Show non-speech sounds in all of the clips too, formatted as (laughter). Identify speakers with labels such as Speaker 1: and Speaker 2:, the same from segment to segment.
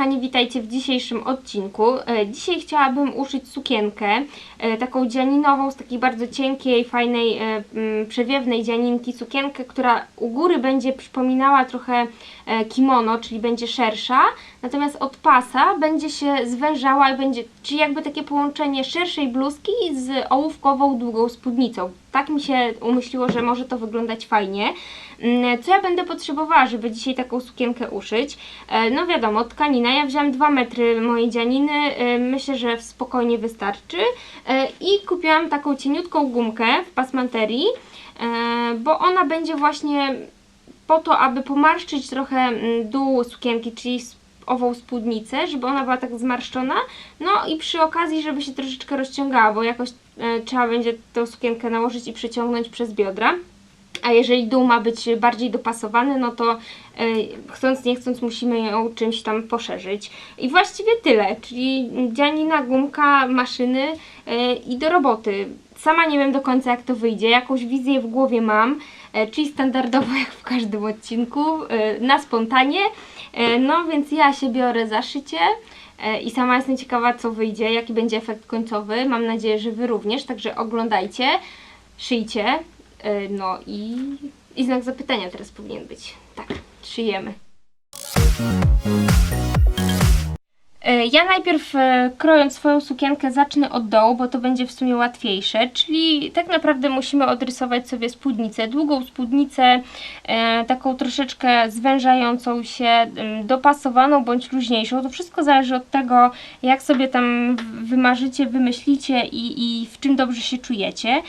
Speaker 1: Kochani, witajcie w dzisiejszym odcinku. E, Dzisiaj chciałabym uszyć sukienkę, e, taką dzianinową z takiej bardzo cienkiej, fajnej, e, mm, przewiewnej dzianinki sukienkę, która u góry będzie przypominała trochę kimono, czyli będzie szersza, natomiast od pasa będzie się zwężała i będzie, czyli jakby takie połączenie szerszej bluzki z ołówkową, długą spódnicą. Tak mi się umyśliło, że może to wyglądać fajnie. Mm, Co ja będę potrzebowała, żeby dzisiaj taką sukienkę uszyć? E, No wiadomo, tkanina. Ja wziąłam 2 metry mojej dzianiny. e, Myślę, że spokojnie wystarczy. E, I kupiłam taką cieniutką gumkę w pasmanterii, bo ona będzie właśnie po to, aby pomarszczyć trochę mm, dół sukienki, czyli ową spódnicę, żeby ona była tak zmarszczona. No i przy okazji, żeby się troszeczkę rozciągała, bo jakoś e, trzeba będzie tą sukienkę nałożyć i przeciągnąć przez biodra. A jeżeli dół ma być bardziej dopasowany, no to e, chcąc nie chcąc musimy ją czymś tam poszerzyć. I właściwie tyle, czyli dzianina, gumka, maszyny e, i do roboty. Sama nie wiem do końca jak to wyjdzie, jakąś wizję w głowie mam, czyli standardowo (laughs) jak w każdym odcinku, e, na spontanie. E, No więc ja się biorę za szycie. E, I sama jestem ciekawa, co wyjdzie, jaki będzie efekt końcowy. Mam nadzieję, że Wy również, także oglądajcie, szyjcie. E, No i, i znak zapytania teraz powinien być. Tak, szyjemy. E, Ja najpierw e, krojąc swoją sukienkę zacznę od dołu, bo to będzie w sumie łatwiejsze, czyli tak naprawdę musimy odrysować sobie spódnicę, długą spódnicę, e, taką troszeczkę zwężającą się, dopasowaną bądź luźniejszą. To wszystko zależy od tego, jak sobie tam wymarzycie, wymyślicie i, i w czym dobrze się czujecie.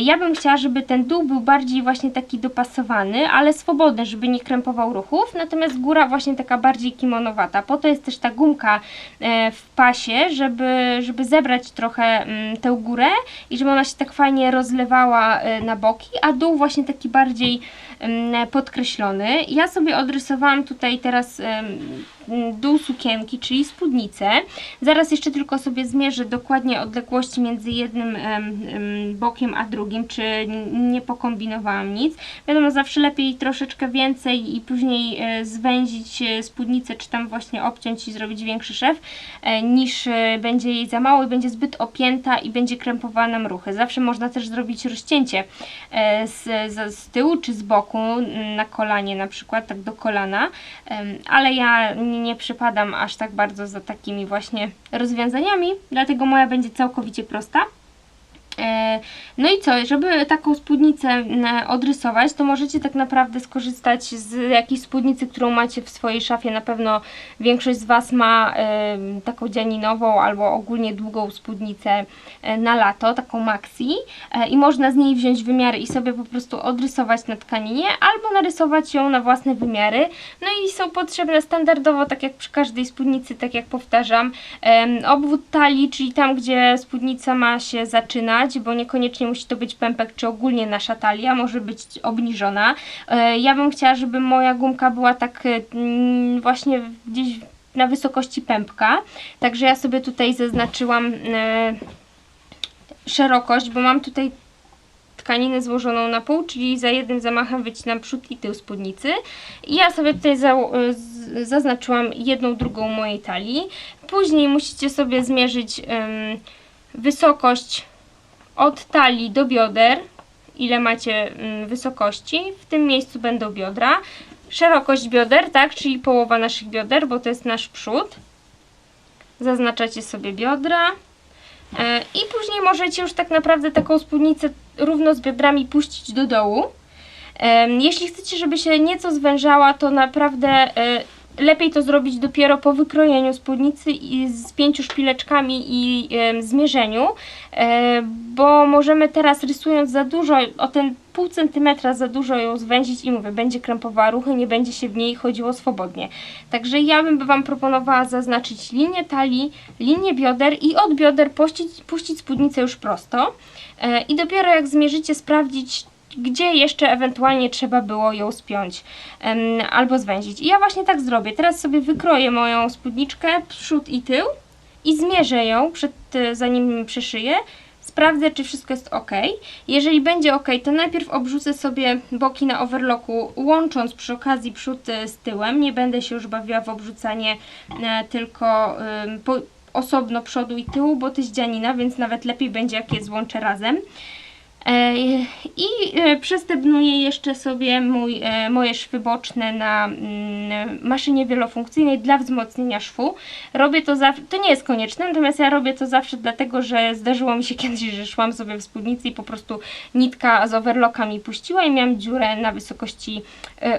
Speaker 1: Ja bym chciała, żeby ten dół był bardziej właśnie taki dopasowany, ale swobodny, żeby nie krępował ruchów, natomiast góra właśnie taka bardziej kimonowata. Po to jest też ta gumka w pasie, żeby, żeby zebrać trochę mm, tę górę i żeby ona się tak fajnie rozlewała e, na boki, a dół właśnie taki bardziej mm, podkreślony. Ja sobie odrysowałam tutaj teraz dół sukienki, czyli spódnicę. Zaraz jeszcze tylko sobie zmierzę dokładnie odległości między jednym em, em, bokiem a drugim, czy nie pokombinowałam nic. Wiadomo, zawsze lepiej troszeczkę więcej i później e, zwęzić e, spódnicę, czy tam właśnie obciąć i zrobić większy szef, e, niż będzie jej za mało i będzie zbyt opięta i będzie krępowała nam ruchy. Zawsze można też zrobić rozcięcie z, z, tyłu czy z boku, na kolanie na przykład, tak do kolana, ale ja nie, nie przypadam aż tak bardzo za takimi właśnie rozwiązaniami, dlatego moja będzie całkowicie prosta. E, No i co, żeby taką spódnicę m, odrysować, to możecie tak naprawdę skorzystać z jakiejś spódnicy, którą macie w swojej szafie. Na pewno większość z Was ma e, taką dzianinową albo ogólnie długą spódnicę e, na lato, taką maxi e, i można z niej wziąć wymiary i sobie po prostu odrysować na tkaninie albo narysować ją na własne wymiary. No i są potrzebne standardowo, tak jak przy każdej spódnicy, tak jak powtarzam, obwód talii, czyli tam, gdzie spódnica ma się zaczynać, bo niekoniecznie musi to być pępek, czy ogólnie nasza talia, może być obniżona. E, Ja bym chciała, żeby moja gumka była tak e, mm, właśnie gdzieś na wysokości pępka, także ja sobie tutaj zaznaczyłam e, szerokość, bo mam tutaj tkaninę złożoną na pół, czyli za jednym zamachem wycinam przód i tył spódnicy. I ja sobie tutaj za, zaznaczyłam jedną drugą mojej talii. Później musicie sobie zmierzyć wysokość od talii do bioder, ile macie mm, wysokości. W tym miejscu będą biodra. Szerokość bioder, tak, czyli połowa naszych bioder, bo to jest nasz przód. Zaznaczacie sobie biodra. E, I później możecie już tak naprawdę taką spódnicę równo z biodrami puścić do dołu. Em, Jeśli chcecie, żeby się nieco zwężała, to naprawdę e, lepiej to zrobić dopiero po wykrojeniu spódnicy i z pięciu szpileczkami i zmierzeniu, e, bo możemy teraz rysując za dużo, o ten pół centymetra za dużo ją zwęzić i mówię, będzie krępowała ruchy, nie będzie się w niej chodziło swobodnie. Także ja bym Wam proponowała zaznaczyć linię talii, linię bioder i od bioder puścić, puścić spódnicę już prosto e, i dopiero jak zmierzycie sprawdzić, gdzie jeszcze ewentualnie trzeba było ją spiąć albo zwęzić. I ja właśnie tak zrobię. Teraz sobie wykroję moją spódniczkę, przód i tył i zmierzę ją, przed, e, zanim przyszyję, sprawdzę, czy wszystko jest ok. Jeżeli będzie ok, to najpierw obrzucę sobie boki na overlocku, łącząc przy okazji przód e, z tyłem. Nie będę się już bawiła w obrzucanie e, tylko osobno przodu i tyłu, bo to jest dzianina, więc nawet lepiej będzie, jak je złączę razem. E, I e, przestebnuję jeszcze sobie mój, e, moje szwy boczne na mm, maszynie wielofunkcyjnej dla wzmocnienia szwu. Robię to zawsze, to nie jest konieczne, natomiast ja robię to zawsze dlatego, że zdarzyło mi się kiedyś, że szłam sobie w spódnicy i po prostu nitka z overlocka mi puściła i miałam dziurę na wysokości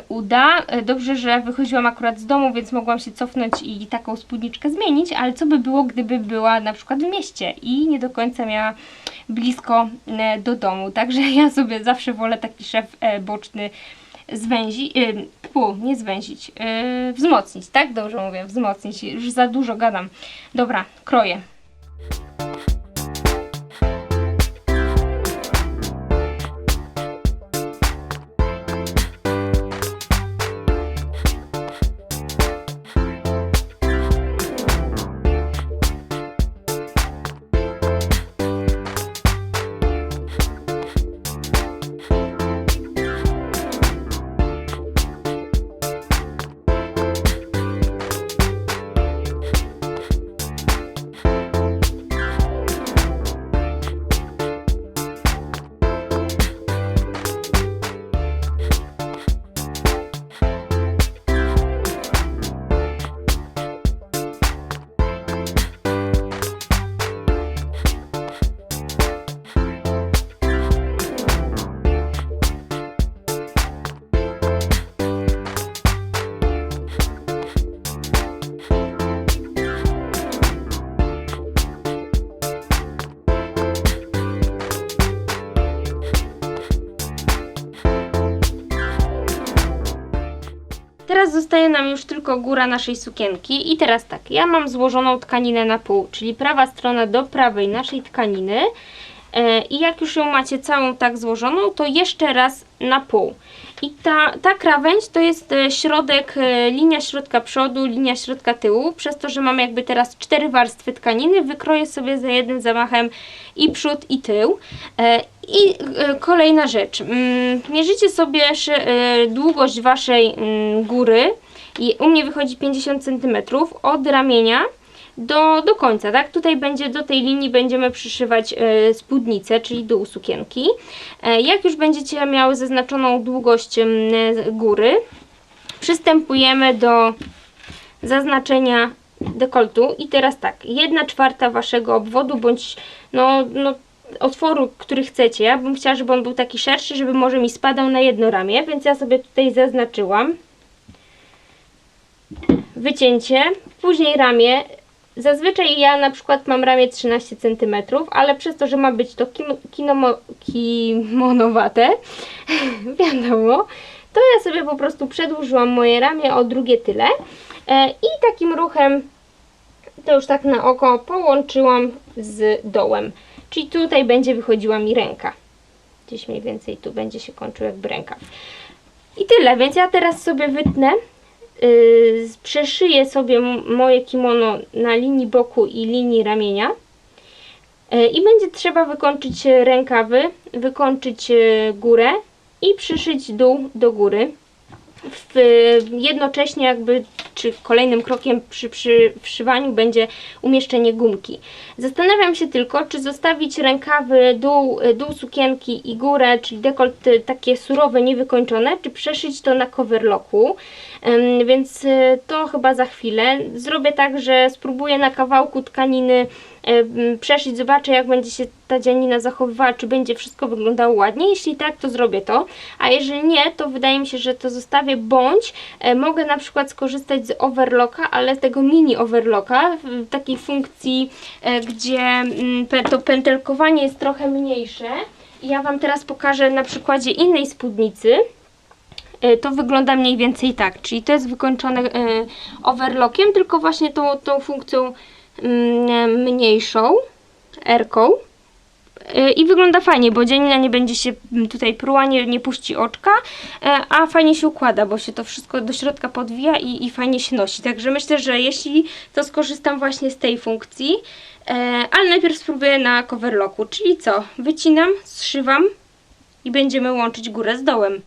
Speaker 1: uda. Dobrze, że wychodziłam akurat z domu, więc mogłam się cofnąć i taką spódniczkę zmienić, ale co by było, gdyby była na przykład w mieście i nie do końca miała blisko e, do domu. Także ja sobie zawsze wolę taki szef e, boczny zwęzić, pu, nie zwęzić, e, wzmocnić, tak? Dobrze mówię, wzmocnić, już za dużo gadam. Dobra, kroję. Tylko góra naszej sukienki. I teraz tak, ja mam złożoną tkaninę na pół, czyli prawa strona do prawej naszej tkaniny. E, i jak już ją macie całą tak złożoną, to jeszcze raz na pół. I ta, ta krawędź to jest e, środek, e, linia środka przodu, linia środka tyłu, przez to, że mam jakby teraz cztery warstwy tkaniny, wykroję sobie za jednym zamachem i przód i tył. I kolejna rzecz, Mm, mierzycie sobie długość waszej mm, góry i u mnie wychodzi 50 cm od ramienia do, do końca, tak? Tutaj będzie, do tej linii będziemy przyszywać e, spódnicę, czyli dół sukienki. E, jak już będziecie miały zaznaczoną długość em, góry, przystępujemy do zaznaczenia dekoltu i teraz tak, 1 czwarta waszego obwodu bądź no, no otworu, który chcecie. Ja bym chciała, żeby on był taki szerszy, żeby może mi spadał na jedno ramię, więc ja sobie tutaj zaznaczyłam wycięcie, później ramię. Zazwyczaj ja na przykład mam ramię 13 cm, ale przez to, że ma być to kim, kimonowate, (laughs) wiadomo, to ja sobie po prostu przedłużyłam moje ramię o drugie tyle e, i takim ruchem, to już tak na oko, połączyłam z dołem. Czyli tutaj będzie wychodziła mi ręka. Gdzieś mniej więcej tu będzie się kończył jakby rękaw. I tyle, więc ja teraz sobie wytnę przeszyję sobie moje kimono na linii boku i linii ramienia. Yy, I będzie trzeba wykończyć e, rękawy, wykończyć e, górę i przyszyć dół do góry. W, jednocześnie jakby, czy kolejnym krokiem przy, przy wszywaniu będzie umieszczenie gumki. Zastanawiam się tylko, czy zostawić rękawy, dół, dół sukienki i górę, czyli dekolt y, takie surowe, niewykończone, czy przeszyć to na coverlocku. Więc y, to chyba za chwilę. Zrobię tak, że spróbuję na kawałku tkaniny ym, przeszyć, zobaczę jak będzie się ta dzianina zachowywała, czy będzie wszystko wyglądało ładnie. Jeśli tak, to zrobię to, a jeżeli nie, to wydaje mi się, że to zostawię, bądź e, mogę na przykład skorzystać z overlocka, ale tego mini overlocka, w takiej funkcji, e, gdzie mm, to pętelkowanie jest trochę mniejsze. Ja Wam teraz pokażę na przykładzie innej spódnicy. E, To wygląda mniej więcej tak, czyli to jest wykończone e, overlockiem, tylko właśnie tą, tą funkcją mm, mniejszą, R-ką. e, i wygląda fajnie, bo dzianina nie będzie się mm, tutaj pruła, nie, nie puści oczka, a fajnie się układa, bo się to wszystko do środka podwija i, i fajnie się nosi. Także myślę, że jeśli to skorzystam właśnie z tej funkcji, ale najpierw spróbuję na coverlocku, czyli co? Wycinam, zszywam i będziemy łączyć górę z dołem.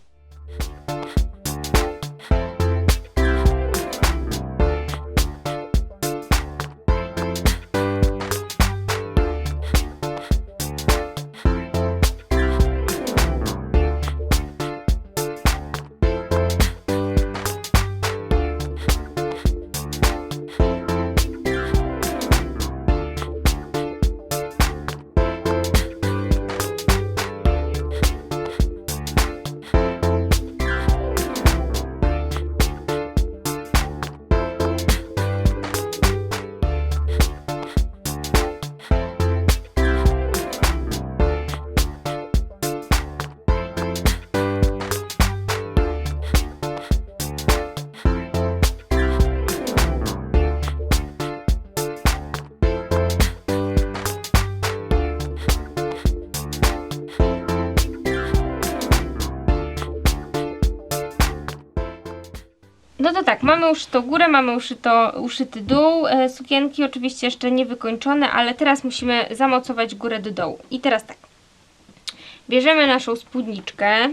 Speaker 1: Mamy uszytą górę, mamy uszyto, uszyty dół e, sukienki, oczywiście jeszcze nie wykończone, ale teraz musimy zamocować górę do dołu. I teraz tak, bierzemy naszą spódniczkę,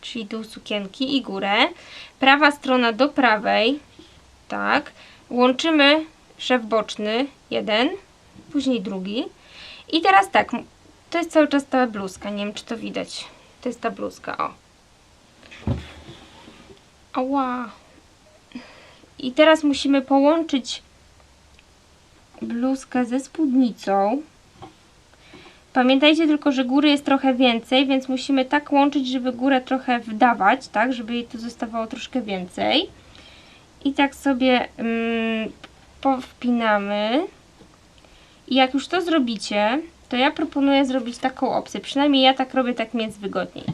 Speaker 1: czyli dół sukienki i górę, prawa strona do prawej, tak, łączymy szef boczny, jeden, później drugi i teraz tak, to jest cały czas ta bluzka, nie wiem czy to widać, to jest ta bluzka, o. Ała. I teraz musimy połączyć bluzkę ze spódnicą. Pamiętajcie tylko, że góry jest trochę więcej, więc musimy tak łączyć, żeby górę trochę wdawać, tak, żeby jej tu zostawało troszkę więcej. I tak sobie mm, powpinamy. I jak już to zrobicie, to ja proponuję zrobić taką opcję. Przynajmniej ja tak robię, tak mi jest wygodniej.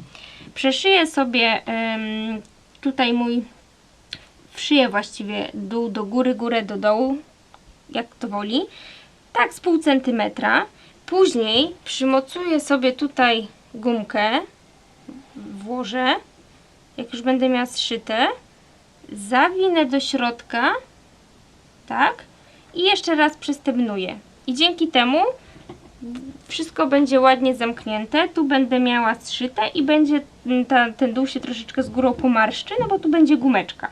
Speaker 1: Przeszyję sobie em, tutaj mój wszyję właściwie dół do góry, górę do dołu, jak to woli, tak z pół centymetra. Później przymocuję sobie tutaj gumkę, włożę, jak już będę miała zszyte, zawinę do środka, tak, i jeszcze raz przystebnuję. I dzięki temu wszystko będzie ładnie zamknięte. Tu będę miała zszyte i będzie ta, ten dół się troszeczkę z górą pomarszczy, no bo tu będzie gumeczka.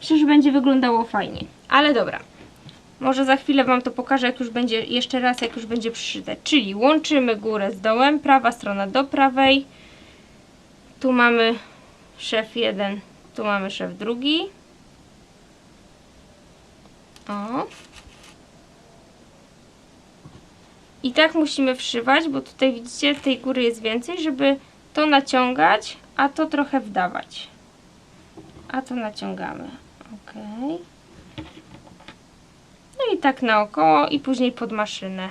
Speaker 1: Myślę, że będzie wyglądało fajnie. Ale dobra. Może za chwilę Wam to pokażę, jak już będzie, jeszcze raz, jak już będzie przyszyte. Czyli łączymy górę z dołem, prawa strona do prawej. Tu mamy szef jeden, tu mamy szef drugi. O. I tak musimy wszywać, bo tutaj widzicie, tej góry jest więcej, żeby to naciągać, a to trochę wdawać. A to naciągamy. Ok. No i tak naokoło i później pod maszynę.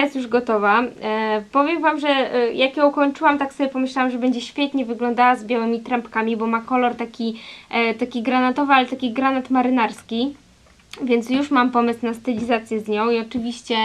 Speaker 1: Jest już gotowa. E, powiem Wam, że e, jak ją kończyłam, tak sobie pomyślałam, że będzie świetnie wyglądała z białymi trampkami, bo ma kolor taki, e, taki granatowy, ale taki granat marynarski. Więc już mam pomysł na stylizację z nią i oczywiście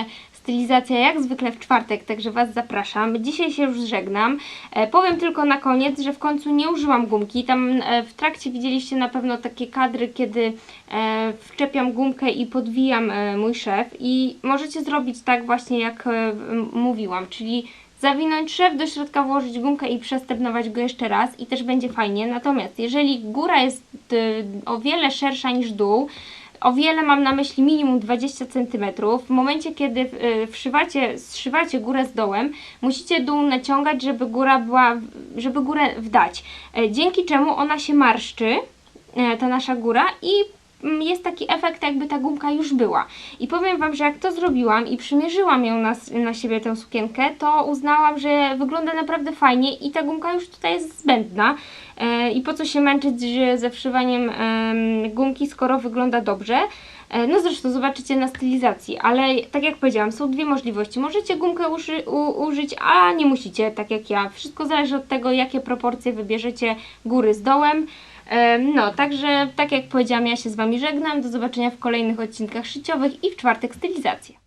Speaker 1: stylizacja jak zwykle w czwartek, także Was zapraszam. Dzisiaj się już żegnam. E, powiem tylko na koniec, że w końcu nie użyłam gumki. Tam e, w trakcie widzieliście na pewno takie kadry, kiedy e, wczepiam gumkę i podwijam e, mój szef i możecie zrobić tak właśnie jak e, mówiłam, czyli zawinąć szef, do środka włożyć gumkę i przestepnować go jeszcze raz i też będzie fajnie. Natomiast jeżeli góra jest y, o wiele szersza niż dół, o wiele mam na myśli minimum 20 cm. W momencie, kiedy y, wszywacie, zszywacie górę z dołem, musicie dół naciągać, żeby góra była, żeby górę wdać. E, Dzięki czemu ona się marszczy, e, ta nasza góra i jest taki efekt, jakby ta gumka już była. I powiem Wam, że jak to zrobiłam i przymierzyłam ją na, na siebie tę sukienkę, to uznałam, że wygląda naprawdę fajnie i ta gumka już tutaj jest zbędna. E, I po co się męczyć ze wszywaniem em, gumki, skoro wygląda dobrze. E, No zresztą zobaczycie na stylizacji, ale tak jak powiedziałam, są dwie możliwości. Możecie gumkę uży, u, użyć, a nie musicie, tak jak ja. Wszystko zależy od tego, jakie proporcje wybierzecie góry z dołem. No, także tak jak powiedziałam, ja się z Wami żegnam. Do zobaczenia w kolejnych odcinkach szyciowych i w czwartek stylizację.